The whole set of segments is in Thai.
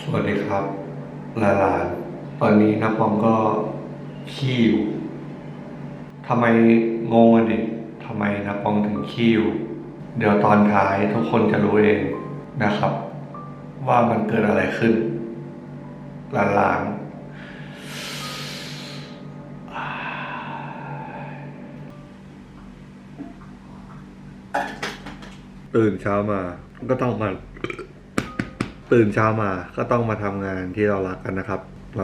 สวัสดีครับหลานๆตอนนี้น้าปองก็ขี้อยู่ทำไมงงอะดิทำไมน้าปองถึงขี้อยู่เดี๋ยวตอนท้ายทุกคนจะรู้เองนะครับ ว่ามันเกิดอะไรขึ้น หลานๆตื่นเช้ามาก็ต้องมา ตื่นเช้ามาก็ต้องมาทำงานที่เรารักกันนะครับ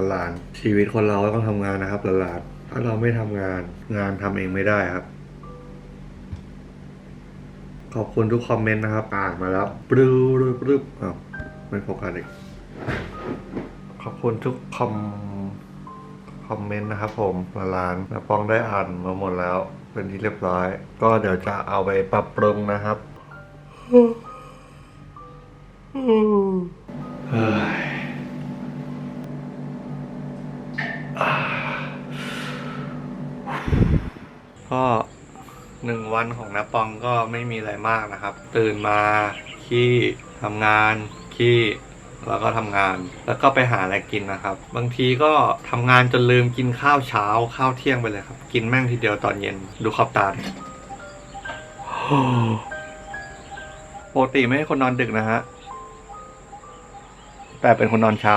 หลานๆชีวิตคนเราก็ต้องทำงานนะครับหลานๆถ้าเราไม่ทำงานงานทำเองไม่ได้ครับ ขอบคุณทุกคอมเมนต์นะครับอ่านมาแล้วปรึ๊บปรึ๊บอ้าวไม่โฟกัสอีกขอบคุณทุกคอมคอมเมนต์นะครับผมหลานๆนะปองได้อ่านมาหมดแล้ว เป็นที่เรียบร้อย ก็เดี๋ยวจะเอาไปปรับปรุงนะครับ ก็หนึ่งวันของน้าปองก็ไม่มีอะไรมากนะครับ ตื่นมาขี้ทำงานขี้แล้วก็ทำงานแล้วก็ไปหาอะไรกินนะครับ บางทีก็ทำงานจนลืมกินข้าวเช้าข้าวเที่ยงไปเลยครับ กินแม่งทีเดียวตอนเย็นดูขอบตาดิปกติไม่ให้คนนอนดึกนะฮะ แต่เป็นคนนอนเช้า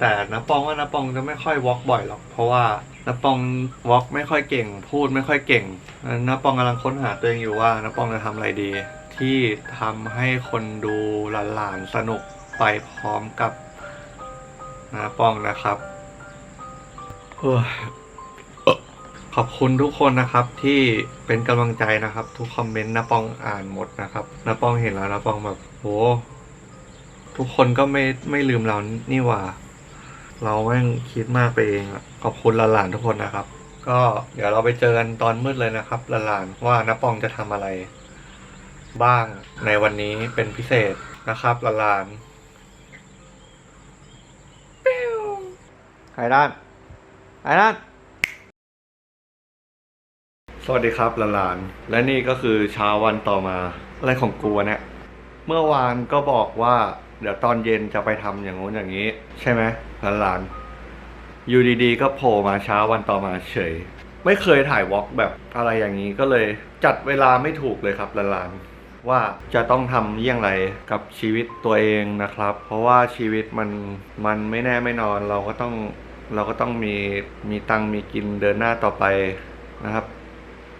แต่น้าปองว่าน้าปองจะไม่ค่อยวอล์กบ่อยหรอก เพราะว่าน้าปองวอล์กไม่ค่อยเก่ง พูดไม่ค่อยเก่งน้าปองกำลังค้นหาตัวเองอยู่ว่าน้าปองจะทำอะไรดี ที่ทำให้คนดูหลานๆสนุกไปพร้อมกับน้าปองนะครับขอบคุณทุกคนนะครับที่เป็นกำลังใจนะครับ ทุกคอมเมนต์น้าปองอ่านหมดนะครับน้าปองเห็นแล้วน้าปองแบบโห ทุกคนก็ไม่ไม่ลืมเรานี่หว่า เราแม่งคิดมากไปเองอะขอบคุณหลานๆทุกคนนะครับ ก็เดี๋ยวเราไปเจอกันตอนมืดเลยนะครับหลานๆว่าน้าปองจะทำอะไร บ้างในวันนี้เป็นพิเศษนะครับหลานๆปิ้วไข่ด้านไข่ด้านสวัสดีครับหลานๆและนี่ก็คือเช้าวันต่อมาอะไรของกูวะเนี่ย เมื่อวานก็บอกว่า เดี๋ยวตอนเย็นจะไปทำอย่างงู้นอย่างนี้ ใช่ไหมหลานๆอยู่ดีๆ ก็โผล่มาเช้าวันต่อมาเฉย ไม่เคยถ่ายวอล์กแบบอะไรอย่างนี้ก็เลยจัดเวลาไม่ถูกเลยครับหลานๆว่าจะต้องทำเยี่ยงไรกับชีวิตตัวเองนะครับ เพราะว่าชีวิตมันมันไม่แน่ไม่นอนเราก็ต้องเราก็ต้องมีมีตังมีกินเดินหน้าต่อไปนะครับ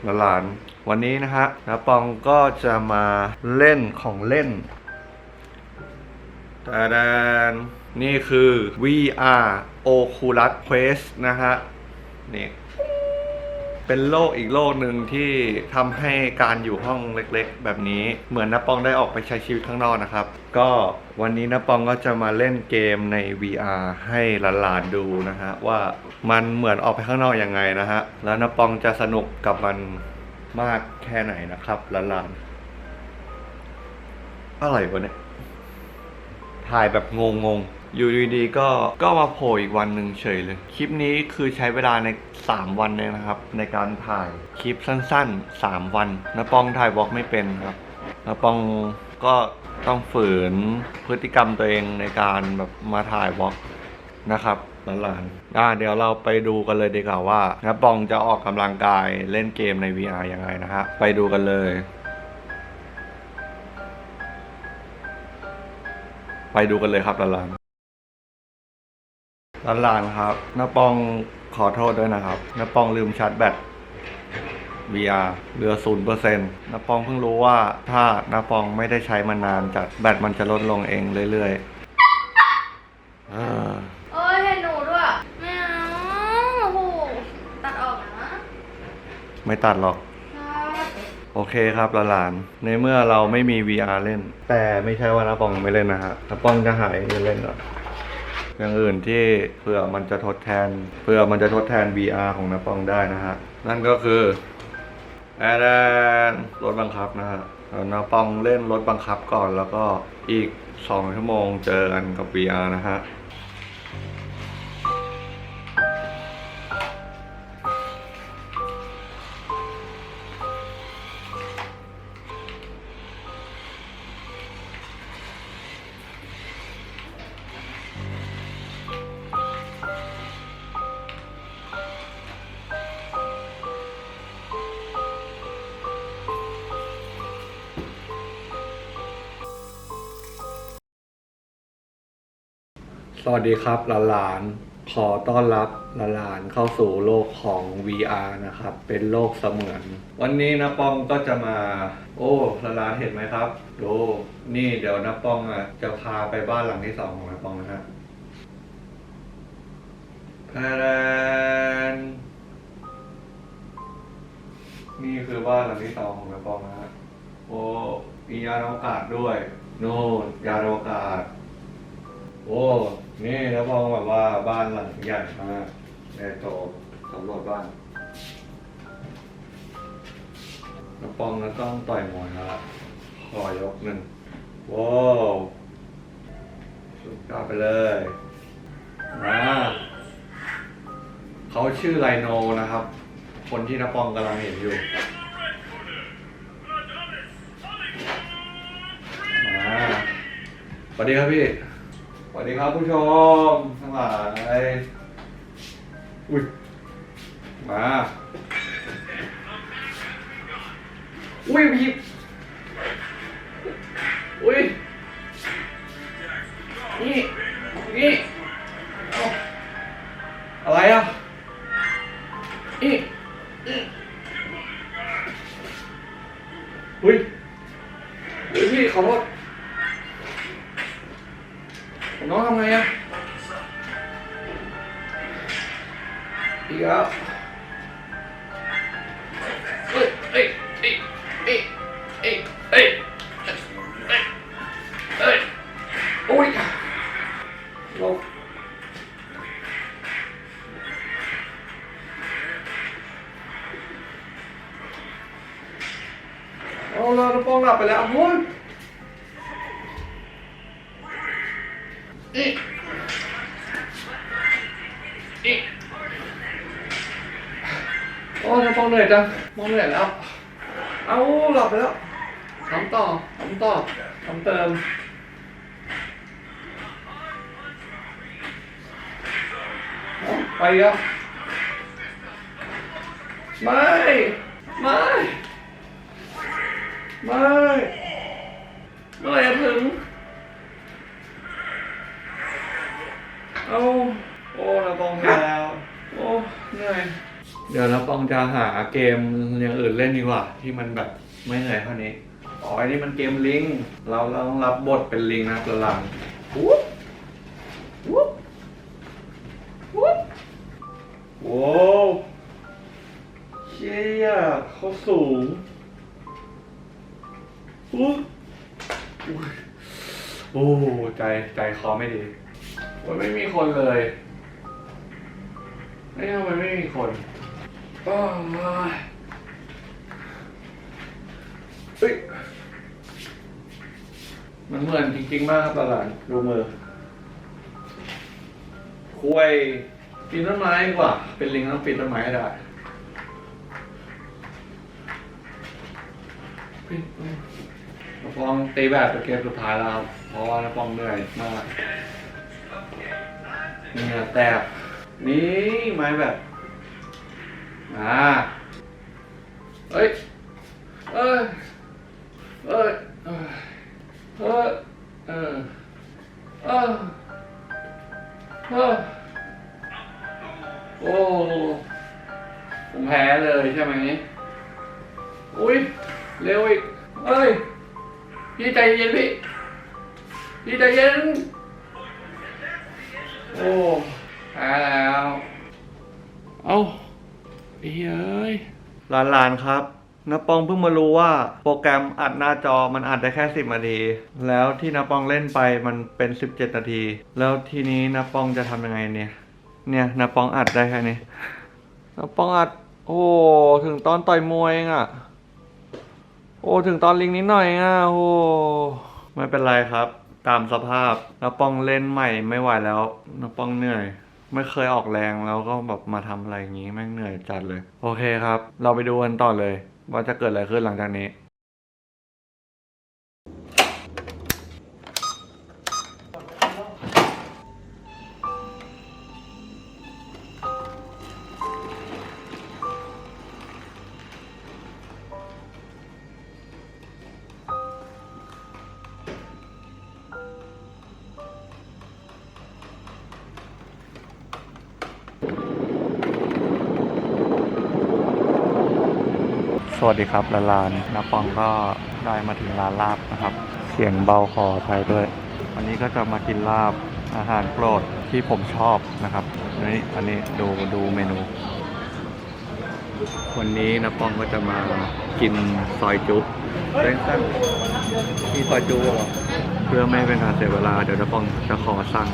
หลานวันนี้นะฮะนะปองก็จะมาเล่นของเล่น ตาดานนี่คือ VR Oculus Quest นะฮะ นี่ เป็นโลกอีกโลกหนึ่งที่ทำให้การอยู่ห้องเล็กๆ แบบนี้เหมือนนปองได้ออกไปใช้ชีวิตข้างนอกนะครับ ก็วันนี้นปองก็จะมาเล่นเกมใน VR ให้หลานๆดูนะฮะ ว่ามันเหมือนออกไปข้างนอกยังไงนะฮะ แล้วนปองจะสนุกกับมันมากแค่ไหนนะครับหลานๆอะไรวะเนี่ย ถ่ายแบบงงๆอยู่ดีๆก็ก็มาโผล่อีกวันหนึ่งเฉยเลย คลิปนี้คือใช้เวลาใน 3 วันเลยนะครับ ในการถ่ายคลิปสั้นๆ 3 วันนาปองถ่ายวอล์กไม่เป็นครับนาปองก็ต้องฝืนพฤติกรรมตัวเองในการแบบมาถ่ายวอล์กนะครับหลานๆอ่าเดี๋ยวเราไปดูกันเลยดีกว่าว่านาปองจะออกกำลังกายเล่นเกมใน VR ยังไงนะฮะไปดูกันเลย ไปดูกันเลยครับหลานๆหลานๆครับน้าปองขอโทษด้วยนะครับน้าปองลืมชาร์จแบต VR เหลือศูนย์เปอร์เซ็นต์น้าปองเพิ่งรู้ว่าถ้าน้าปองไม่ได้ใช้มานานจัดแบตมันจะลดลงเองเรื่อยๆเออเอ้ยให้หนูด้วยไม่เอาโอ้โหตัดออกนะ ไม่ตัดหรอกครับ โอเคครับหลาน ในเมื่อเราไม่มี VR เล่น แต่ไม่ใช่ว่าน้าปองไม่เล่นนะฮะน้าปองจะหายเล่นก่อนอย่างอื่นที่เผื่อมันจะทดแทนเผื่อมันจะทดแทน VR ของน้าปองได้นะฮะ นั่นก็คือแอดนรถบังคับนะฮะน้าปองเล่นรถบังคับก่อนแล้วก็อีก 2 ชั่วโมงเจอกันกับ VR นะฮะ สวัสดีครับหลาน ขอต้อนรับหลานเข้าสู่โลกของ VR นะครับ เป็นโลกเสมือน วันนี้นะปองก็จะมา โอ้หลานเห็นไหมครับดูนี่เดี๋ยวนะปองอะจะพาไปบ้านหลังที่สองของนะปองนะฮะแพรนนี่คือบ้านหลังที่สองของนะปองนะฮะโอ้มียานอวกาศด้วย โน่นยานอวกาศ โอ้นี่แล้วมองแบบว่าบ้านหลังใหญ่มากในโตสำรวจบ้านน้ำปองก็ต้องต่อยมวยแล้วล่ะขอยกหนึ่งว้าวสุดยอดไปเลยมาเขาชื่อไลโนนะครับ คนที่น้ำปองกำลังเห็นอยู่มาสวัสดีครับพี่ สวัสดีครับผู้ชมทั้งหลายอุ้ยมาอุ้ยพี่อุ้ยนี่นี่เอาอะไรอะนี่นี่อุ้ยอุ้ยพี่ขอโทษ Yeah. เหนื่อยแล้ว เอาหลับไปแล้วทำต่อทำต่อทำเติมเอาไปอะไม่ ไม่ ไม่เมื่อไหร่จะถึง เอาโอ้นาปองแพ้แล้ว โอ้เหนื่อย เดี๋ยวนาปองจะหาเกมอย่างอื่นเล่นดีกว่า ที่มันแบบไม่เหนื่อยเท่านี้ อ๋ออันนี้มันเกมลิง เราเราต้องรับบทเป็นลิงนะประลังวุ๊บวุ๊บวุ๊บโว้วเชี่ยเขาสูงอุ๊บโอ้ใจใจคอไม่ดีมันไม่มีคนเลยไม่ทำไมไม่มีคน โอ้ยเฮ้ย มันเหมือนจริง ๆ มากครับตลาดดูมือคุยปีนต้นไม้ดีกว่า เป็นลิงต้องปีนต้นไม้ให้ได้ปีนต้นน้าปองตีแบบเป็นเกมสุดท้ายแล้วเพราะว่าน้าปองเหนื่อยมากเหงื่อแตกนี่ไม้แบบ อ่าเอ้ยเอ้ยเอ้ยเอ้ยเอ้ยเออเออเออโอ้ผมแพ้เลยใช่ไหมอุ้ยเร็วอีกเอ้ยพี่ใจเย็นพี่พี่ใจเย็น โอ้แพ้แล้ว เอา เอ้ยหลานๆครับนปองเพิ่งมารู้ว่าโปรแกรมอัดหน้าจอมันอัดได้แค่ 10 นาที แล้วที่นปองเล่นไปมันเป็น 17 นาที แล้วทีนี้นปองจะทำยังไงเนี่ย เนี่ยนปองอัดได้แค่นี้นปองอัด โอ้ถึงตอนต่อยมวยเองอะโอ้ถึงตอนลิงนิดหน่อยเองอะโอ้ไม่เป็นไรครับ ตามสภาพนปองเล่นใหม่ไม่ไหวแล้วนปองเหนื่อย ไม่เคยออกแรงแล้วก็แบบมาทำอะไรอย่างนี้แม่งเหนื่อยจัดเลย โอเคครับ เราไปดูกันต่อเลย ว่าจะเกิดอะไรขึ้นหลังจากนี้ วัสดีครับลาลานนาปองก็ได้มาถึงร้านลาบนะครับ เสียงเบาคอไปด้วย วันนี้ก็จะมากินลาบอาหารโปรดที่ผมชอบนะครับอันนี้อันนี้ดูดูเมนู วันนี้นาปองก็จะมากินซอยจุเส้นสั้นมีซอยจุเหรอเพื่อไม่ให้เป็นการเสียเวลาเดี๋ยวนาปองจะขอสั่ง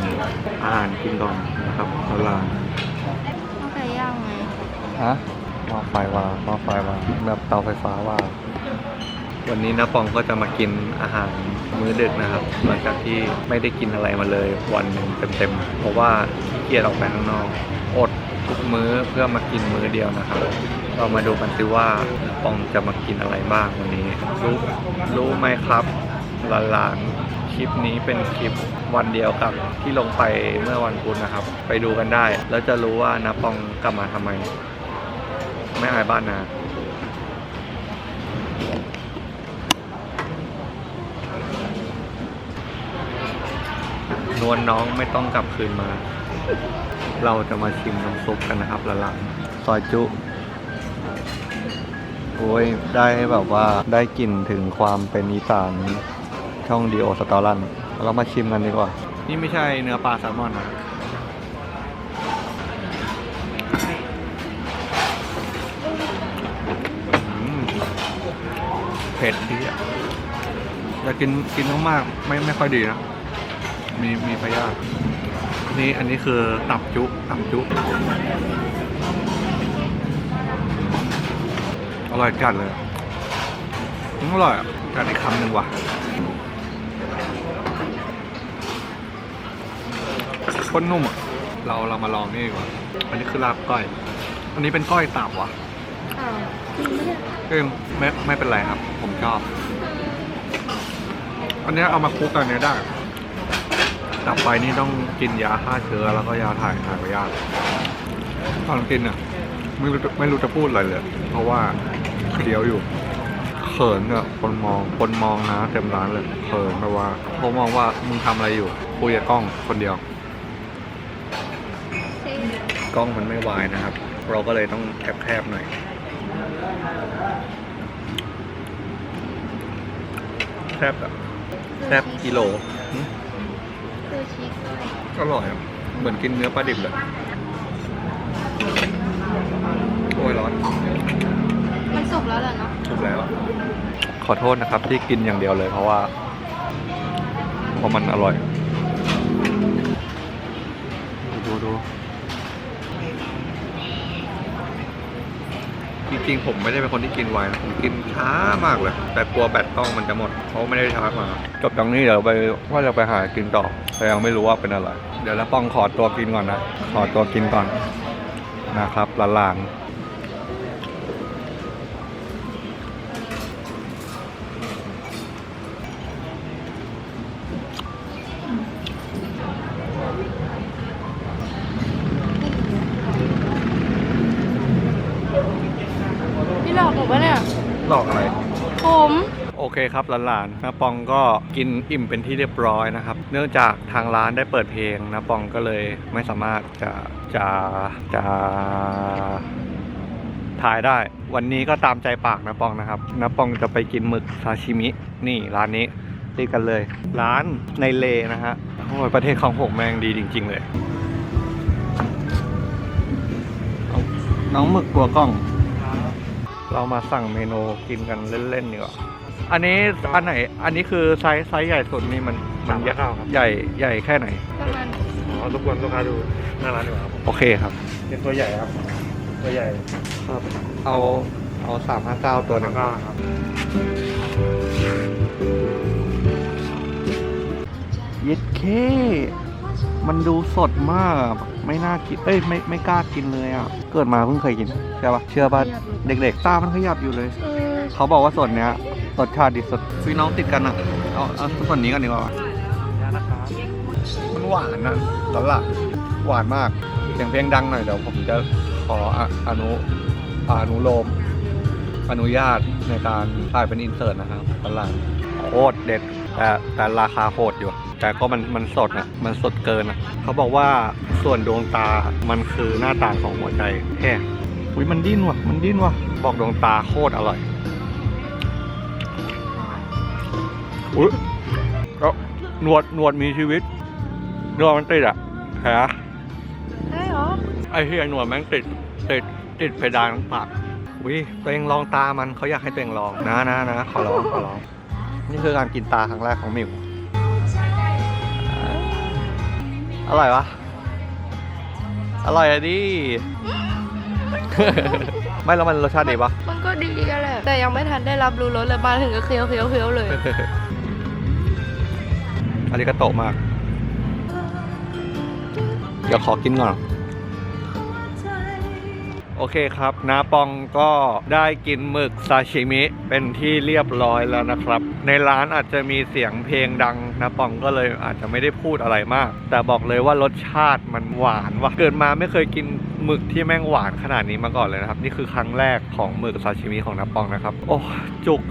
อาหารกินก่อนนะครับลาลานต้องไก่ย่างไหมฮะ หม้อไฟว่าหม้อไฟว่าแบบเตาไฟฟ้าว่าวันนี้นะปองก็จะมากินอาหารมื้อดึกนะครับ หลังจากที่ไม่ได้กินอะไรมาเลยวันหนึ่งเต็มๆ เพราะว่าขี้เกียจออกไปข้างนอก อดทุกมื้อเพื่อมากินมื้อเดียวนะครับ เรามาดูกันซิว่านะปองจะมากินอะไรบ้างวันนี้ รู้รู้ไหมครับหลานๆคลิปนี้เป็นคลิปวันเดียวกับที่ลงไปเมื่อวันพุธนะครับ ไปดูกันได้ แล้วจะรู้ว่านะปองกลับมาทำไม ไม่อายบ้านนานวลน้องไม่ต้องกลับคืนมา เราจะมาชิมน้ำซุปกันนะครับละหลังซอยจุ โอ้ย ได้แบบว่าได้กลิ่นถึงความเป็นอีสานช่องดีโอสตอรัน เรามาชิมกันดีกว่า นี่ไม่ใช่เนื้อปลาแซลมอนนะ เผ็ดดีอะแต่กินกินมากๆไม่ไม่ค่อยดีนะมีมีพยาธินี่อันนี้คือตับจุตับจุอร่อยจัดเลยอืมอร่อยอะจัดอีกคำหนึ่งว่ะข้นนุ่มอะเราเรามาลองนี่ดีกว่า อันนี้คือลาบก้อย อันนี้เป็นก้อยตับว่ะ อ้าจริงไหมเนี่ยเอ้ยไม่ไม่เป็นไรครับ ผมชอบ อันเนี้ยเอามาคลุกกันเนี้ยได้ตับไปนี่ต้องกินยาฆ่าเชื้อแล้วก็ยาถ่ายถ่ายพยาธิตอนกินอะ ไม่รู้ไม่รู้จะพูดอะไรเลย เพราะว่าเคี้ยวอยู่เขินอะคนมองคนมองนะเต็มร้านเลยเขินแบบว่าเขามองว่ามึงทำอะไรอยู่คุยกับกล้องคนเดียว กล้องมันไม่วายนะครับ เราก็เลยต้องแคบๆหน่อย แคบแบบแคบกิโลหึคือชีสด้วยอร่อยอะเหมือนกินเนื้อปลาดิบเลยโอ้ยร้อนมันสุกแล้วเหรอเนาะถูกแล้ว ขอโทษนะครับที่กินอย่างเดียวเลยเพราะว่าเพราะมันอร่อย จริงๆผมไม่ได้เป็นคนที่กินไวนะผมกินช้ามากเลย แต่กลัวแบตต้องมันจะหมดเขาไม่ได้ชาร์จมาจบตรงนี้เดี๋ยวไปว่าจะไปหากินต่อแต่ยังไม่รู้ว่าเป็นอะไร เดี๋ยวแล้วป้องขอตัวกินก่อนนะขอตัวกินก่อนนะครับหลานๆ เคครับหลานๆนาปองก็กินอิ่มเป็นที่เรียบร้อยนะครับ เนื่องจากทางร้านได้เปิดเพลงนาปองก็เลยไม่สามารถจะจะจะถ่ายได้ วันนี้ก็ตามใจปากนาปองนะครับนาปองจะไปกินหมึกซาชิมิ นี่ร้านนี้ติดกันเลย ร้านในเลนะฮะโอ้ยประเทศของผมแม่งดีจริง ๆ เลยน้องหมึกกลัวกล้อง เรามาสั่งเมนูกินกันเล่นๆดีกว่า อันนี้อันไหน อันนี้คือไซส์ไซส์ใหญ่สุดนี่มันมันสามร้อยเก้าครับ ใหญ่ใหญ่แค่ไหน ประมาณอ๋อรบกวนลูกค้าดูหน้าร้านดีกว่าครับผมโอเคครับ เป็นตัวใหญ่ครับตัวใหญ่เอาเอาสามห้าเก้าตัวหนึงก็ครับยิดเค มันดูสดมาก ไม่น่ากิน เอ้ยไม่ไม่กล้ากินเลยอะ เกิดมาเพิ่งเคยกินใช่ปะเชื่อป่ะเด็กๆตามันขยับอยู่เลย เออ เขาบอกว่าส่วนเนี้ยรสชาติดีสุดพี่น้องติดกันอะเอาเอาส่วนนี้กันดีกว่านะครับมันหวานนะตอนละหวานมากเสียงเพลงดังหน่อยเดี๋ยวผมจะขอออนุอนุโลม อนุญาตในการถ่ายเป็นอินเสิร์ตนะครับตอนหลังโคตรเด็ดแต่แต่ราคาโหดอยู่ แต่ก็มันมันสดอะมันสดเกินอะเขาบอกว่าส่วนดวงตามันคือหน้าต่างของหัวใจแค่อุ้ยมันดิ้นว่ะ มันดิ้นว่ะ บอกดวงตาโคตรอร่อย อุ๊ยแล้วหนวดหนวดมีชีวิตหนวดมันติดอะแผลได้เหรอ ไอ้ที่ไอ้หนวดแม่งติดติดติดเพดานปากวิตัวเองลองตามันเขาอยากให้ตัวเองลองนะนะนะขอร้องขอร้อง นี่คือการกินตาครั้งแรกของหมิวอร่อยวะอร่อยอะดิ ไม่แล้วมันรสชาติดีปะมันก็ดีกันแหละแต่ยังไม่ทันได้รับรู้รสเลยมาถึงก็เคี้ยวเคี้ยวเคี้ยวเลย อันนี้ก็โตมาก เดี๋ยวขอกินก่อน โอเคครับนาปองก็ได้กินหมึกซาชิมิเป็นที่เรียบร้อยแล้วนะครับ ในร้านอาจจะมีเสียงเพลงดังนาปองก็เลยอาจจะไม่ได้พูดอะไรมาก แต่บอกเลยว่ารสชาติมันหวานว่ะเกิดมาไม่เคยกินหมึกที่แม่งหวานขนาดนี้มาก่อนเลยนะครับ นี่คือครั้งแรกของหมึกซาชิมิของนาปองนะครับ โอ้จุก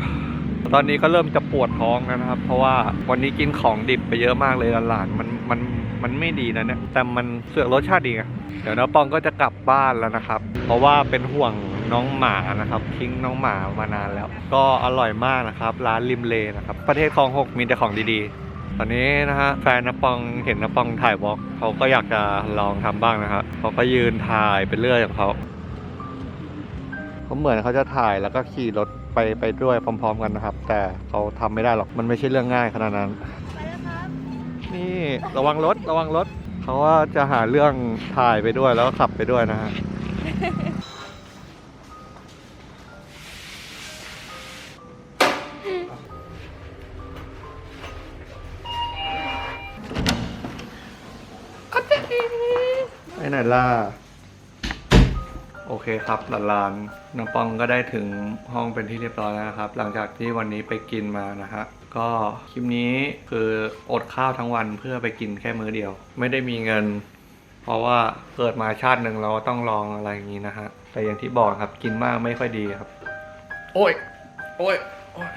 ตอนนี้ก็เริ่มจะปวดท้องแล้วนะครับ เพราะว่าวันนี้กินของดิบไปเยอะมากเลยหลานๆมันมันมันไม่ดีนะเนี่ยแต่มันเสือกรสชาติดีไงเดี๋ยวน้าปองก็จะกลับบ้านแล้วนะครับ เพราะว่าเป็นห่วงน้องหมานะครับทิ้งน้องหมามานานแล้ว ก็อร่อยมากนะครับ ร้านริมเลนะครับ ประเทศคลองหกมีแต่ของดีๆ ตอนนี้นะฮะแฟนน้าปองเห็นน้าปองถ่ายวอล์กเขาก็อยากจะลองทำบ้างนะครับเขาก็ยืนถ่ายไปเรื่อยของเขา เขาเหมือนเขาจะถ่ายแล้วก็ขี่รถไปไปด้วยพร้อม ๆ กันนะครับ แต่เขาทำไม่ได้หรอกมันไม่ใช่เรื่องง่ายขนาดนั้นไปแล้วครับนี่ระวังรถระวังรถเขาว่าจะหาเรื่องถ่ายไปด้วยแล้วก็ขับไปด้วยนะฮะไปไหนล่ะโอ เคครับหลานๆน้องปองก็ได้ถึงห้องเป็นที่เรียบร้อยแล้วนะครับ หลังจากที่วันนี้ไปกินมานะฮะก็คลิปนี้คืออดข้าวทั้งวันเพื่อไปกินแค่มื้อเดียว ไม่ได้มีเงิน เพราะว่าเกิดมาชาติหนึ่งเราต้องลองอะไรอย่างนี้นะฮะแต่อย่างที่บอกครับกินมากไม่ค่อยดีครับ โอ้ยโอ้ยโอ้ย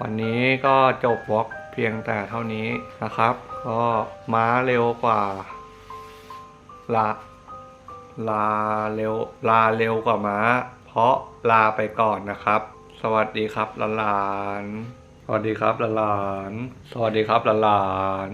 วันนี้ก็จบวอล์กเพียงแต่เท่านี้นะครับ ก็ม้าเร็วกว่าลา ลาเร็วลาเร็วกว่าม้า เพราะลาไปก่อนนะครับ สวัสดีครับหลาน สวัสดีครับหลาน สวัสดีครับหลาน